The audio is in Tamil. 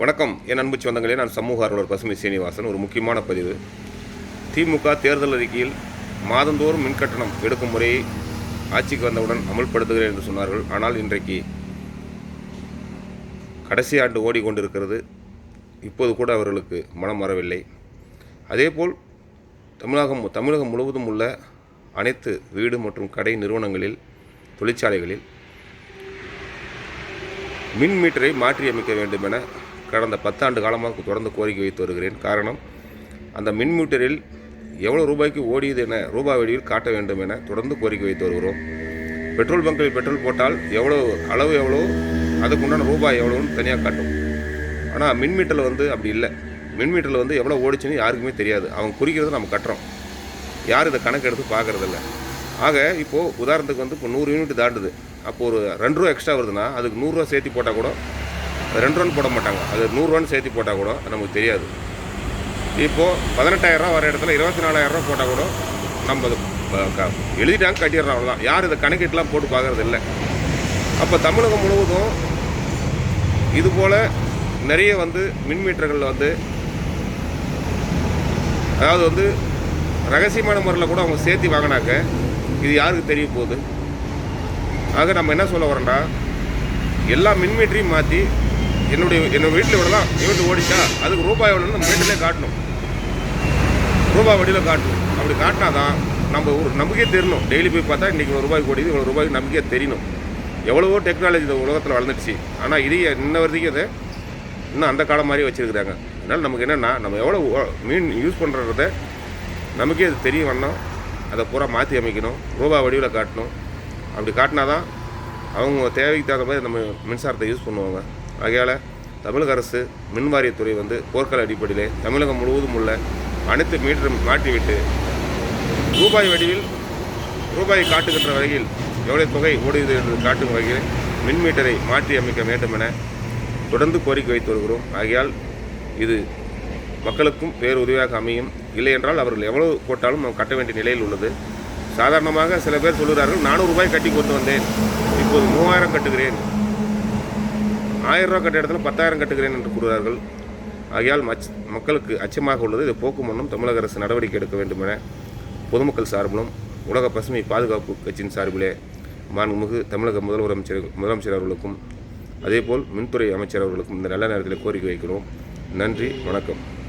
வணக்கம். என் அன்பு சொந்தங்களே நான் சமூக ஆர்வலர் பசுமை சீனிவாசன். ஒரு முக்கியமான பதிவு. திமுக தேர்தல் அறிக்கையில் மாதந்தோறும் மின்கட்டணம் எடுக்கும் முறையை ஆட்சிக்கு வந்தவுடன் அமல்படுத்துகிறேன் என்று சொன்னார்கள். ஆனால் இன்றைக்கு கடைசி ஆண்டு ஓடிக்கொண்டிருக்கிறது. இப்போது கூட அவர்களுக்கு மனம் வரவில்லை அதேபோல் தமிழகம் தமிழகம் முழுவதும் உள்ள அனைத்து வீடு மற்றும் கடை நிறுவனங்களில் தொழிற்சாலைகளில் மின் மீட்டரை மாற்றியமைக்க வேண்டும் என கடந்த பத்தாண்டு காலமாக தொடர்ந்து கோரிக்கை வைத்து வருகிறேன். காரணம் அந்த மின் மீட்டரில் எவ்வளோ ரூபாய்க்கு ஓடியது என ரூபாய் வழியில் காட்ட வேண்டும் என தொடர்ந்து கோரிக்கை வைத்து வருகிறோம். பெட்ரோல் பங்கில் பெட்ரோல் போட்டால் எவ்வளோ அளவு எவ்வளோ அதுக்கு உண்டான ரூபாய் எவ்வளோன்னு தனியாக காட்டும். ஆனால் மின் மீட்டரில் வந்து அப்படி இல்லை. மின் மீட்டரில் வந்து எவ்வளோ ஓடிச்சுன்னு யாருக்குமே தெரியாது. அவங்க குறிக்கிறத நம்ம கட்டுறோம். யாரும் இதை கணக்கு எடுத்து பார்க்கறதில்ல. ஆக இப்போது உதாரணத்துக்கு வந்து இப்போ நூறு யூனிட் தாண்டுது. அப்போ ஒரு ரெண்டு ரூபா எக்ஸ்ட்ரா வருதுன்னா அதுக்கு நூறுரூவா சேர்த்து போட்டால் கூட அது ரெண்டு ரூபான்னு போட மாட்டாங்க. அது நூறுரூவான்னு சேர்த்து போட்டால் கூட அது நமக்கு தெரியாது. இப்போது பதினெட்டாயிரரூவா வர இடத்துல இருபத்தி நாலாயிரரூவா போட்டால் கூட நம்ம அது எழுதிட்டாங்க கட்டிடுறோம் அவ்வளோதான் யார் இதை கணக்கெட்டுலாம் போட்டு பார்க்கறது இல்லை. அப்போ தமிழகம் முழுவதும் இதுபோல் நிறைய வந்து மின் வந்து அதாவது வந்து ரகசியமான முறையில் கூட அவங்க சேர்த்து வாங்கினாக்க இது யாருக்கு தெரிய போகுது? ஆக நம்ம என்ன சொல்ல வரோம்டா எல்லா மின்மீட்டரையும் மாற்றி என்னுடைய என்னோட வீட்டில் இவ்வளோ தான் யூனிட் ஓடிச்சா அதுக்கு ரூபாய் எவ்வளோன்னு நம்ம காட்டணும். ரூபாய் வடிவில் காட்டணும். அப்படி காட்டினா தான் நம்ம ஒரு நம்பிக்கை தெரியணும். டெய்லி போய் பார்த்தா இன்றைக்கி இவ்வளோ ரூபாய்க்கு ஓடிது இவ்வளோ ரூபாய்க்கு நம்பிக்கையே தெரியணும். எவ்வளவோ டெக்னாலஜி இந்த உலகத்தில் வளர்ந்துடுச்சு. ஆனால் இது இன்ன வரைக்கும் அதை இன்னும் அந்த காலம் மாதிரி வச்சுருக்குறாங்க. அதனால் நமக்கு என்னென்னா நம்ம எவ்வளோ ஓ- மீன் யூஸ் பண்ணுறத நமக்கே அது தெரிய வரணும். அதை பூரா மாற்றி அமைக்கணும். ரூபாய் வடிவில் காட்டணும். அப்படி காட்டினா தான் அவங்க தேவைக்கு தகுந்த மாதிரி நம்ம மின்சாரத்தை யூஸ் பண்ணுவாங்க. ஆகையால் தமிழக அரசு மின்வாரியத்துறை வந்து போர்க்கால அடிப்படையிலே தமிழகம் முழுவதும் உள்ள அனைத்து மீட்டரும் மாற்றிவிட்டு ரூபாய் வடிவில் ரூபாயை காட்டுகின்ற வகையில் எவ்வளோ தொகை ஓடுகிறது என்று காட்டும் வகையில் மின் மீட்டரை மாற்றி அமைக்க வேண்டும் என தொடர்ந்து கோரிக்கை வைத்து வருகிறோம். ஆகையால் இது மக்களுக்கும் பேருதவியாக அமையும். இல்லை என்றால் அவர்கள் எவ்வளவு போட்டாலும் நாம் கட்ட வேண்டிய நிலையில் உள்ளது. சாதாரணமாக சில பேர் சொல்கிறார்கள் நானூறு ரூபாய் கட்டி கொண்டு வந்தேன். இப்போது மூவாயிரம் கட்டுகிறேன். ஆயிரம் ரூபா கட்ட இடத்துல பத்தாயிரம் கட்டுகிறேன் என்று கூறுகிறார்கள். ஆகையால் மச் மக்களுக்கு அச்சமாக உள்ளது. இதை போக்கும் முன்னும் தமிழக அரசு நடவடிக்கை எடுக்க வேண்டும் என பொதுமக்கள் சார்பிலும் உலக பசுமை பாதுகாப்பு கட்சியின் சார்பிலே மாண்புமிகு தமிழக முதல்வர் அமைச்சர் முதலமைச்சர் அவர்களுக்கும் அதேபோல் மின்துறை அமைச்சர் அவர்களுக்கும் இந்த நல்ல நேரத்தில் கோரிக்கை வைக்கிறோம். நன்றி வணக்கம்.